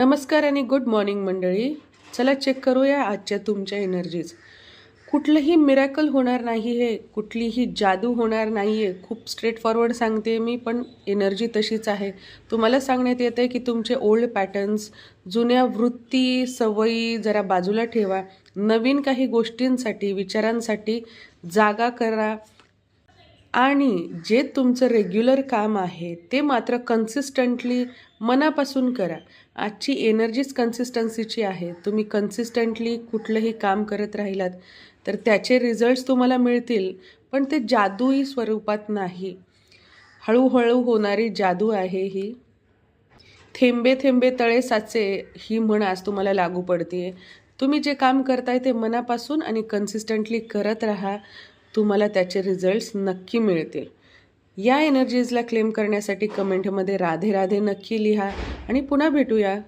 नमस्कार आणि good morning मंडळी. चला चेक करूया आजच्या तुमच्या एनर्जीज कुठलंही मिरॅकल होणार नाही आहे कुठलीही जादू होणार नाही आहे खूप स्ट्रेट फॉरवर्ड सांगते मी पण एनर्जी तशीच आहे. तुम्हाला सांगण्यात येतं आहे की तुमचे ओल्ड पॅटर्न्स जुन्या वृत्ती सवयी जरा बाजूला ठेवा. नवीन काही गोष्टींसाठी विचारांसाठी जागा करा. आणि जे तुमचं रेग्युलर काम आहे ते मात्र कन्सिस्टंटली मनापासून करा. आजची एनर्जीच कन्सिस्टन्सीची आहे. तुम्ही कन्सिस्टंटली कुठलंही काम करत राहिलात तर त्याचे रिझल्ट्स तुम्हाला मिळतील पण ते जादूई स्वरूपात नाही. हळूहळू होणारी जादू आहे ही. थेंबे थेंबे तळे साचे ही म्हण आज तुम्हाला लागू पडते तुम्ही जे काम करताय ते मनापासून आणि कन्सिस्टंटली करत राहा. तुम्हाला त्याचे रिझल्ट्स नक्की मिळतील. या एनर्जीजला क्लेम करण्यासाठी कमेंटमध्ये राधे राधे नक्की लिहा आणि पुन्हा भेटूया.